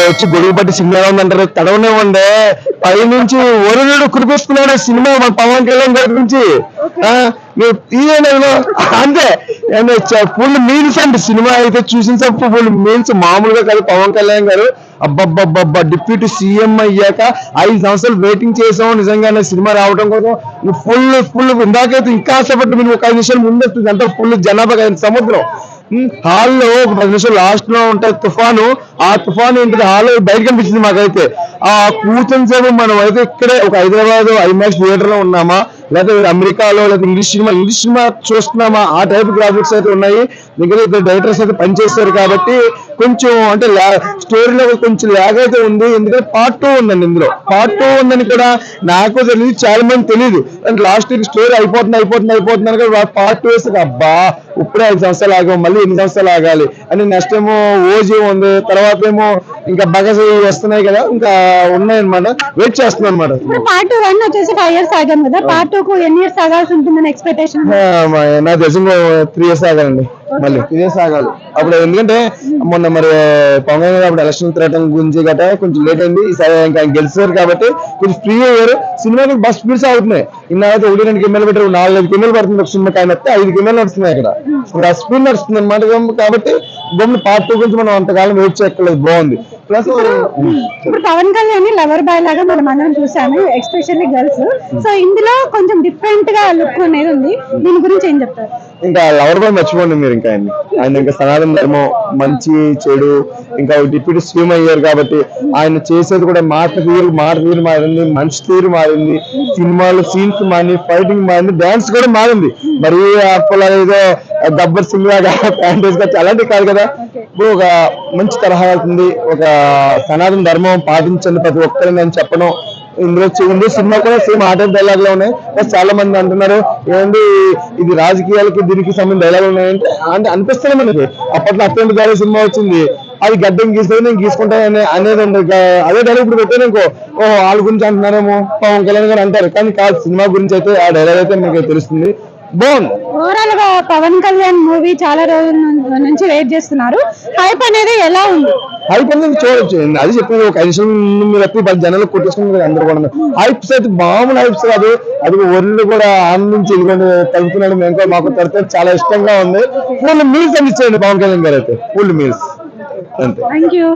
వచ్చి గొడుగు పట్టి సినిమా ఉందంటారు తడవనివ్వండి పై నుంచి వరుణుడు కురిపిస్తున్నాడు సినిమా మన పవన్ కళ్యాణ్ గారి నుంచి. ఆ, మీరు తీయండి అందులో. అంతే. ఫుల్ మీల్స్ అండి. సినిమా అయితే చూసిన ఫుల్ మీల్స్ మామూలుగా కాదు పవన్ కళ్యాణ్ గారు. అబ్బబ్బబ్బబ్బా డిప్యూటీ సీఎం అయ్యాక ఐదు సంవత్సరాలు వెయిటింగ్ చేసాం నిజంగానే సినిమా రావడం కోసం. ఫుల్ ఫుల్ ఇందాకైతే ఇంకా ఆశపట్టి మీరు ఒక ఐదు నిమిషాలు ముందు వస్తుంది అంతా ఫుల్ జనాభా సముద్రం. హాల్లో ఒక పది నిమిషాలు లాస్ట్లో ఉంటాయి తుఫాను ఆ తుఫాను ఏంటిది? హాల్లో బయట కనిపించింది మాకైతే. ఆ కూర్చొని సేపు మనం అయితే ఇక్కడే ఒక హైదరాబాద్ ఐమాక్స్ థియేటర్లో ఉన్నామా? లేకపోతే అమెరికాలో లేదా ఇంగ్లీష్ సినిమా ఇంగ్లీష్ సినిమా చూస్తున్నామా? ఆ టైప్ గ్రాఫిక్స్ అయితే ఉన్నాయి. దగ్గర ఇద్దరు డైరెక్టర్స్ అయితే పనిచేస్తారు కాబట్టి కొంచెం అంటే స్టోరీలో కొంచెం ల్యాగ్ అయితే ఉంది. ఎందుకంటే పార్ట్ టూ ఉందండి ఇందులో. పార్ట్ టూ ఉందని కూడా నాకు తెలియదు చాలా మంది తెలియదు అంటే లాస్ట్ వీక్ స్టోరీ అయిపోతుంది అయిపోతుంది అయిపోతుంది అని కూడా పార్ట్ టూ వేస్తే అబ్బా ఇప్పుడే ఐదు సంవత్సరాలు ఆగాం మళ్ళీ ఎన్ని సంవత్సరాలు ఆగాలి? అని నెక్స్ట్ ఏమో ఓజీ ఉంది. తర్వాత ఏమో ఇంకా బగస్ వస్తున్నాయి కదా ఇంకా ఉన్నాయన్నమాట. వెయిట్ చేస్తున్నాం అనమాట పార్ట్ వన్ వచ్చేసి ఫైవ్ ఇయర్స్ ఆగాం కదా. పార్ట్ టూ కు ఎన్ని ఇయర్స్ ఆగాల్సి ఉంటుందని ఎక్స్పెక్టేషన్ నాకు తెలిసి త్రీ ఇయర్స్ ఆగాలండి. మళ్ళీ ఇదే సాగాలి అప్పుడు ఎందుకంటే మొన్న మరి పవన్ కళ్యాణ్ అప్పుడు ఎలక్షన్ తిరగడం గురించి గట కొంచెం లేట్ అయింది. ఈసారి ఇంకా ఆయన గెలిచారు కాబట్టి కొంచెం ఫ్రీ అయ్యారు సినిమాకి బస్ స్పీడ్స్ అవుతున్నాయి ఇన్నాళ్ళైతే ఒకటి రెండు కెమెరాలు పెట్టారు. నాలుగు ఐదు కెమెరాలు పడుతుంది ఒక సినిమా ఆయన వస్తే ఐదు కెమెరాలు నడుస్తున్నాయి ఇక్కడ ఆ స్పీడ్ నడుస్తుంది అనమాట కాబట్టి బొమ్మ పార్ట్ టూ గురించి మనం అంతకాలం వెయిట్ చేయక్కర్లేదు. బాగుంది. ప్లస్ ఇప్పుడు పవన్ కళ్యాణ్ లవర్ బాయ్ లాగా మనం అందరం చూసాము ఎక్స్పెషల్లీ గర్ల్స్ సో ఇందులో కొంచెం డిఫరెంట్ లుక్ అనేది ఉంది. దీని గురించి ఏం చెప్తారు? ఇంకా లవర్ బాయ్ మర్చిపోండి మీరు ఇంకా ఆయన ఆయన ఇంకా సనాతన ధర్మం మంచి చెడు ఇంకా డిప్యూటీ సీఎం అయ్యారు కాబట్టి ఆయన చేసేది కూడా మాట తీరు మాట తీరు మారింది మనిషి తీరు మారింది సినిమాలు సీన్స్ మారింది ఫైటింగ్ మారింది డాన్స్ కూడా మారింది. మరి అప్పలా ఏదో గబ్బర్ సింగ్ లాగా ప్యాంట్ అలాంటివి కాదు కదా. ఇప్పుడు ఒక మంచి తరహా అవుతుంది ఒక సనాతన ధర్మం పాటించండి ప్రతి ఒక్కరిని అని చెప్పడం ఇందులో వచ్చి- ఇందులో సినిమా కూడా సేమ్ ఆట డైలాగ్లో ఉన్నాయి చాలా మంది అంటున్నారు ఏంటి ఇది రాజకీయాలకి దీనికి సంబంధించిన డైలాగ్ ఉన్నాయంటే అంటే అనిపిస్తుంది మనకి. అప్పట్లో అత్యంత గారి సినిమా వచ్చింది. అది గడ్డం గీస్తే నేను గీసుకుంటాను అనేది అదే డైలాగ్ ఇప్పుడు పెట్టాను ఇంకో ఓ వాళ్ళ గురించి అంటున్నారేమో? పవన్ కళ్యాణ్ గారు అంటారు. కానీ కాదు సినిమా గురించి అయితే ఆ డైలాగ్ అయితే మీకు తెలుస్తుంది. బాగుంది ఓవరాల్గా పవన్ కళ్యాణ్ మూవీ చాలా రోజుల నుంచి వెయిట్ చేస్తున్నారు. హైప్ అనేది ఎలా ఉంది? హైప్ అనేది చూడొచ్చు. అది చెప్పింది ఒక ఐదు మీరు పది జనాలు కొట్టేసుకున్నారు అందరూ కూడా. హైప్స్ అయితే మామూలు హైప్స్ కాదు. అది ఒళ్ళు కూడా ఆనందించి ఇదిగోండి కలుపుతున్నాడు మేము కూడా మాకు తడితే చాలా ఇష్టంగా ఉంది. ఫుల్ మీల్స్ అందించండి పవన్ కళ్యాణ్ గారు అయితే. Full meals. అంతే. Thank you